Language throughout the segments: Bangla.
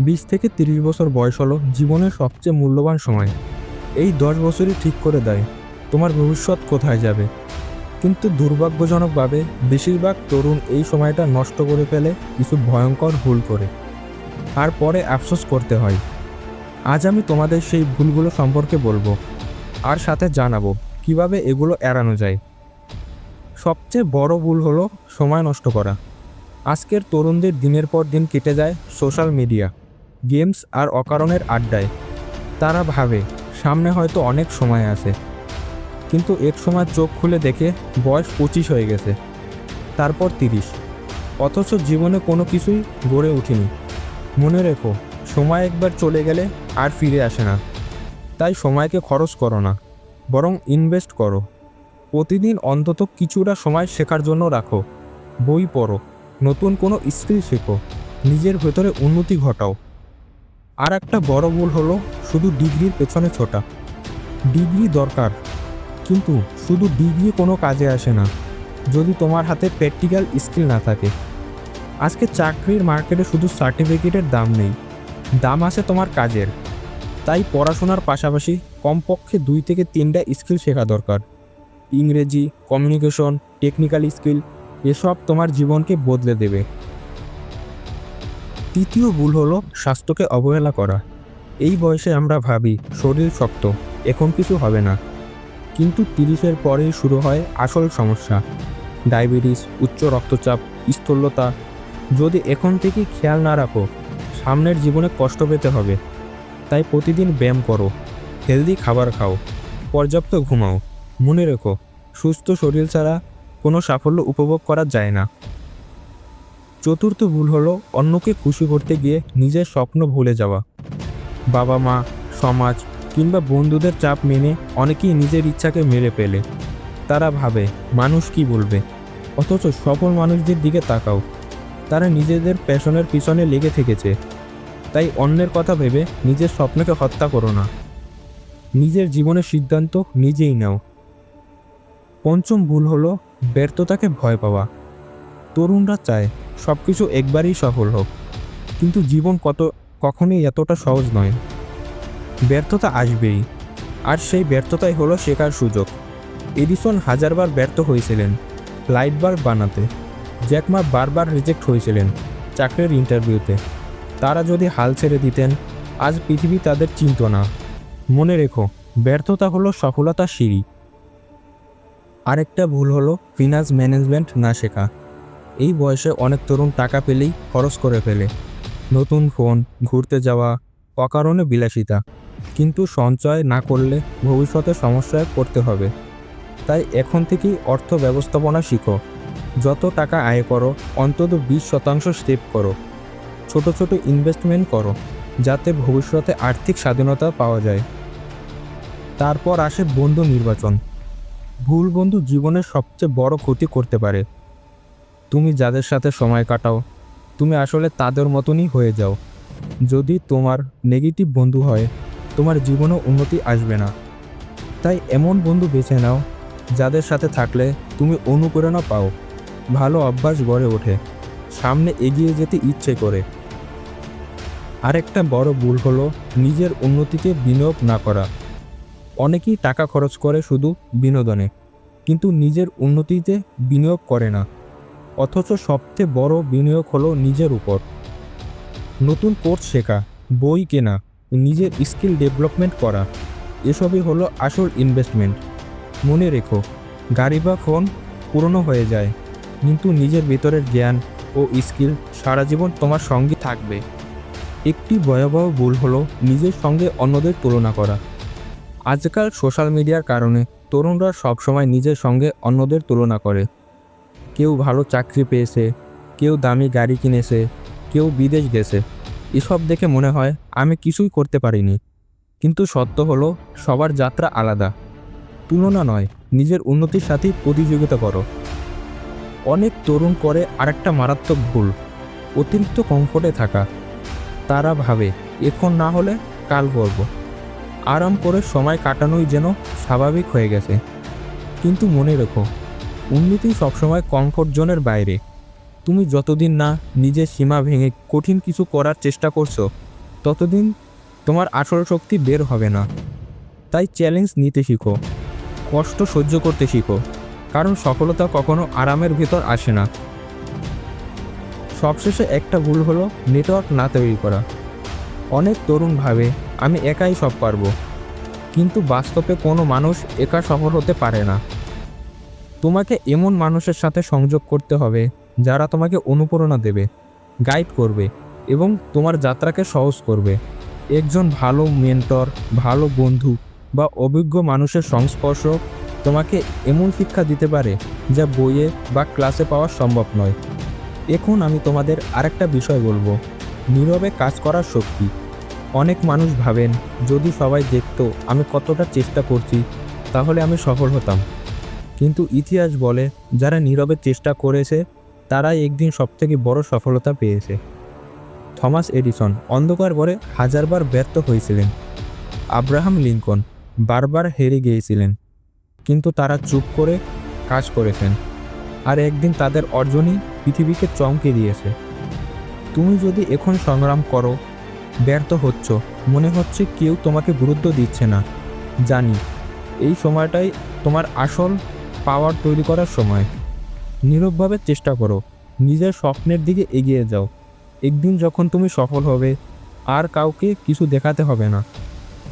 বিশ থেকে তিরিশ বছর বয়স হলো জীবনের সবচেয়ে মূল্যবান সময়। এই দশ বছরই ঠিক করে দেয়, তোমার ভবিষ্যৎ কোথায় যাবে। কিন্তু দুর্ভাগ্যজনকভাবে বেশিরভাগ তরুণ এই সময়টা নষ্ট করে ফেলে কিছু ভয়ঙ্কর ভুল করে। আর পরে আফসোস করতে হয়। আজ আমি তোমাদের সেই ভুলগুলো সম্পর্কে বলব, আর সাথে জানাব কীভাবে এগুলো এড়ানো যায়। সবচেয়ে বড় ভুল হলো সময় নষ্ট করা। আজকের তরুণদের দিনের পর দিন কেটে যায় সোশ্যাল মিডিয়া গেমস আর অকারণের আড্ডায়। তারা ভাবে, সামনে হয়তো অনেক সময় আছে। কিন্তু এক সময় চোখ খুলে দেখে বয়স পঁচিশ হয়ে গেছে। তারপর তিরিশ। অথচ জীবনে কোনো কিছুই গড়ে ওঠেনি। মনে রেখো, সময় একবার চলে গেলে আর ফিরে আসে না। তাই সময়কে খরচ করো না, বরং ইনভেস্ট করো। প্রতিদিন অন্তত কিছুটা সময় শেখার জন্য রাখো। বই পড়ো, নতুন কোনো স্কিল শেখো, নিজের ভেতরে উন্নতি ঘটাও। আর একটা বড় ভুল হলো শুধু ডিগ্রির পেছনে ছোটা। ডিগ্রি দরকার, কিন্তু শুধু ডিগ্রি কোনো কাজে আসে না, যদি তোমার হাতে প্র্যাকটিক্যাল স্কিল না থাকে। আজকে চাকরির মার্কেটে শুধু সার্টিফিকেটের দাম নেই, দাম আছে তোমার কাজের। তাই পড়াশোনার পাশাপাশি কমপক্ষে দুই থেকে তিনটা স্কিল শেখা দরকার। ইংরেজি, কমিউনিকেশন, টেকনিক্যাল স্কিল, এসব তোমার জীবনকে বদলে দেবে। তৃতীয় ভুল হলো স্বাস্থ্যকে অবহেলা করা। এই বয়সে আমরা ভাবি, শরীর শক্ত, এখন কিছু হবে না। কিন্তু তিরিশের পরেই শুরু হয় আসল সমস্যা। ডায়াবেটিস, উচ্চ রক্তচাপ, স্থূলতা। যদি এখন থেকে খেয়াল না রাখো, সামনের জীবনে কষ্ট পেতে হবে। তাই প্রতিদিন ব্যায়াম করো, হেলদি খাবার খাও, পর্যাপ্ত ঘুমাও। মনে রেখো, সুস্থ শরীর ছাড়া কোনো সাফল্য উপভোগ করা যায় না। চতুর্থ ভুল হলো অন্যকে খুশি করতে গিয়ে নিজের স্বপ্ন ভুলে যাওয়া। বাবা মা, সমাজ কিংবা বন্ধুদের চাপ মেনে অনেকেই নিজের ইচ্ছাকে মেরে ফেলে। তারা ভাবে, মানুষ কি বলবে? অথচ সফল মানুষদের দিকে তাকাও। তারা নিজেদের প্যাশনের পিছনে লেগে থেকেছে। তাই অন্যের কথা ভেবে নিজের স্বপ্নকে হত্যা করো না। নিজের জীবনের সিদ্ধান্ত নিজেই নাও। পঞ্চম ভুল হলো ব্যর্থতাকে ভয় পাওয়া। তরুণরা চায় সব কিছু একবারই সফল হোক। কিন্তু জীবন কত, কখনোই এতটা সহজ নয়। ব্যর্থতা আসবেই। আর সেই ব্যর্থতাই হলো শেখার সুযোগ। এডিসন হাজারবার ব্যর্থ হয়েছিলেন লাইট বাল্ব বানাতে। জ্যাকমা বারবার রিজেক্ট হয়েছিলেন চাকরির ইন্টারভিউতে তারা যদি হাল ছেড়ে দিতেন, আজ পৃথিবী তাদের চিনত না। মনে রেখো, ব্যর্থতা হলো সফলতার সিঁড়ি। আরেকটা ভুল হলো ফিনান্স ম্যানেজমেন্ট না শেখা। এই বয়সে অনেক তরুণ টাকা পেলেই খরচ করে ফেলে। নতুন ফোন, ঘুরতে যাওয়া, অকারণে বিলাসিতা। কিন্তু সঞ্চয় না করলে ভবিষ্যতে সমস্যায় পড়তে হবে। তাই এখন থেকেই অর্থ ব্যবস্থাপনা শিখো। যত টাকা আয় করো, অন্তত বিশ শতাংশ সেভ করো। ছোট ছোট ইনভেস্টমেন্ট করো, যাতে ভবিষ্যতে আর্থিক স্বাধীনতা পাওয়া যায়। তারপর আসে বন্ধু নির্বাচন। ভুল বন্ধু জীবনের সবচেয়ে বড় ক্ষতি করতে পারে। তুমি যাদের সাথে সময় কাটাও, তুমি আসলে তাদের মতনই হয়ে যাও। যদি তোমার নেগেটিভ বন্ধু হয়, তোমার জীবনে উন্নতি আসবে না। তাই এমন বন্ধু বেছে নাও, যাদের সাথে থাকলে তুমি অনুপ্রেরণা পাও। ভালো অভ্যাস গড়ে ওঠে, সামনে এগিয়ে যেতে ইচ্ছে করে। আরেকটা বড় ভুল হলো নিজের উন্নতিতে বিনিয়োগ না করা। অনেকেই টাকা খরচ করে শুধু বিনোদনে, কিন্তু নিজের উন্নতিতে বিনিয়োগ করে না। অথচ সবচেয়ে বড় বিনিয়োগ হলো নিজের উপর। নতুন কোর্স শেখা, বই কেনা, নিজের স্কিল ডেভেলপমেন্ট করা, এসবই হলো আসল ইনভেস্টমেন্ট মনে রেখো, গাড়ি বা ফোন পুরনো হয়ে যায়, কিন্তু নিজের ভেতরের জ্ঞান ও স্কিল সারা জীবন তোমার সঙ্গে থাকবে। একটি ভয়াবহ ভুল হলো নিজের সঙ্গে অন্যদের তুলনা করা। আজকাল সোশ্যাল মিডিয়ার কারণে তরুণরা সবসময় নিজের সঙ্গে অন্যদের তুলনা করে। কেউ ভালো চাকরি পেয়েছে, কেউ দামি গাড়ি কিনেছে, কেউ বিদেশ গেছে। এসব দেখে মনে হয় আমি কিছুই করতে পারিনি। কিন্তু সত্য হলো, সবার যাত্রা আলাদা। তুলনা নয়, নিজের উন্নতির সাথেই প্রতিযোগিতা করো। অনেক তরুণ করে আরেকটা মারাত্মক ভুল, অতিরিক্ত কমফোর্টে থাকা। তারা ভাবে, এখন না হলে কাল করব। আরাম করে সময় কাটানোই যেন স্বাভাবিক হয়ে গেছে। কিন্তু মনে রেখো উন্নতি সবসময় কমফোর্ট জোনের বাইরে। তুমি যতদিন না নিজের সীমা ভেঙে কঠিন কিছু করার চেষ্টা করছ, ততদিন তোমার আসল শক্তি বের হবে না। তাই চ্যালেঞ্জ নিতে শিখো, কষ্ট সহ্য করতে শিখো, কারণ সফলতা কখনো আরামের ভেতর আসে না। সবশেষে একটা ভুল হলো নেটওয়ার্ক না তৈরি করা। অনেক তরুণ ভাবে, আমি একাই সব পারব। কিন্তু বাস্তবে কোনো মানুষ একা সফল হতে পারে না। তোমাকে এমন মানুষের সাথে সংযোগ করতে হবে, যারা তোমাকে অনুপ্রেরণা দেবে গাইড করবে এবং তোমার যাত্রাকে সহজ করবে। একজন ভালো মেন্টর ভালো বন্ধু বা অভিজ্ঞ মানুষের সংস্পর্শ তোমাকে এমন শিক্ষা দিতে পারে, যা বইয়ে বা ক্লাসে পাওয়া সম্ভব নয়। এখন আমি তোমাদের আরেকটা বিষয় বলব, নীরবে কাজ করার শক্তি। অনেক মানুষ ভাবেন, যদি সবাই দেখতো আমি কতটা চেষ্টা করছি, তাহলে আমি সফল হতাম। কিন্তু ইতিহাস বলে, যারা নীরবে চেষ্টা করেছে, তারাই একদিন সবথেকে বড় সফলতা পেয়েছে। থমাস এডিসন অন্ধকার ঘরে হাজারবার ব্যর্থ হয়েছিলেন। আব্রাহাম লিঙ্কন বারবার হেরে গিয়েছিলেন। কিন্তু তারা চুপ করে কাজ করেছেন। আর একদিন তাদের অর্জনই পৃথিবীকে চমকে দিয়েছে। তুমি যদি এখন সংগ্রাম করো, ব্যর্থ হচ্ছ, মনে হচ্ছে কেউ তোমাকে গুরুত্ব দিচ্ছে না। জানি, এই সময়টাই তোমার আসল পাওয়ার তৈরি করার সময়। নীরবভাবে চেষ্টা করো। নিজের স্বপ্নের দিকে এগিয়ে যাও। একদিন যখন তুমি সফল হবে, আর কাউকে কিছু দেখাতে হবে না।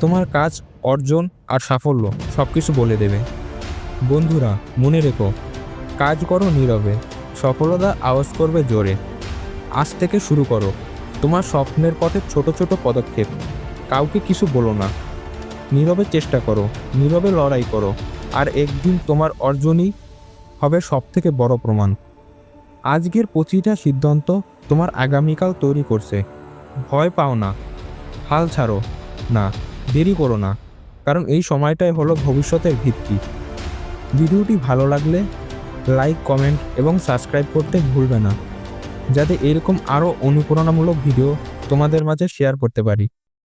তোমার কাজ, অর্জন আর সাফল্য সব কিছু বলে দেবে। বন্ধুরা, মনে রেখো, কাজ করো নীরবে, সফলতা আওয়াজ করবে জোরে। আজ থেকে শুরু করো। তোমার স্বপ্নের পথে ছোট ছোট পদক্ষেপ। কাউকে কিছু বলো না। নীরবে চেষ্টা করো। নীরবে লড়াই করো। আর একদিন তোমার অর্জনই হবে সব থেকে বড় প্রমাণ। আজকের প্রতিটা সিদ্ধান্ত তোমার আগামীকাল তৈরি করছে। ভয় পাও না, হাল ছাড়ো না, দেরি করো না, কারণ এই সময়টাই হলো ভবিষ্যতের ভিত্তি। ভিডিওটি ভালো লাগলে লাইক, কমেন্ট এবং সাবস্ক্রাইব করতে ভুলবে না, যাতে এরকম আরও অনুপ্রেরণামূলক ভিডিও তোমাদের মাঝে শেয়ার করতে পারি।